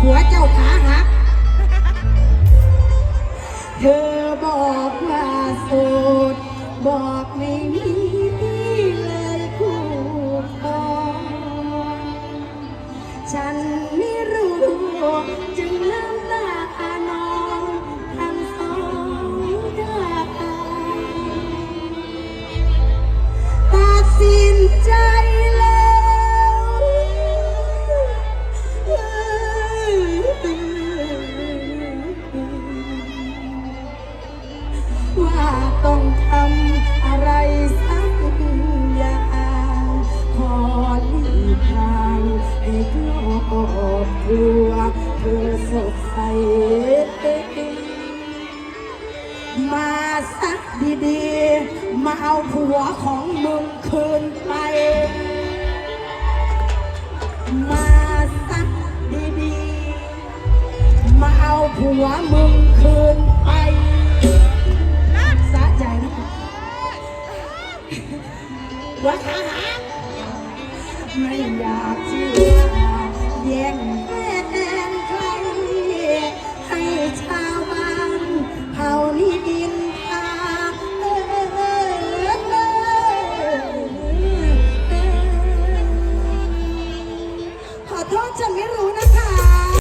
หัวเจ้าขาหัก เธอบอกว่าโสด บอกไม่มีที่เลยคู่ต้องฉันไม่รู้จึงเล่ำ ต้องทำอะไรสักอย่างขอหลีกทางให้ครอบครัวเธอสดใสมาสักดีๆ มาเอาผัวของมึงคืนไป มาสักดีๆ มาเอาผัวมึงคืน วขาไม่อยากเชื่อแย่งแฟนใครให้ชาวบ้านเผานี่ดินทาเออเออเออเออขอโทษฉันไม่รู้นะ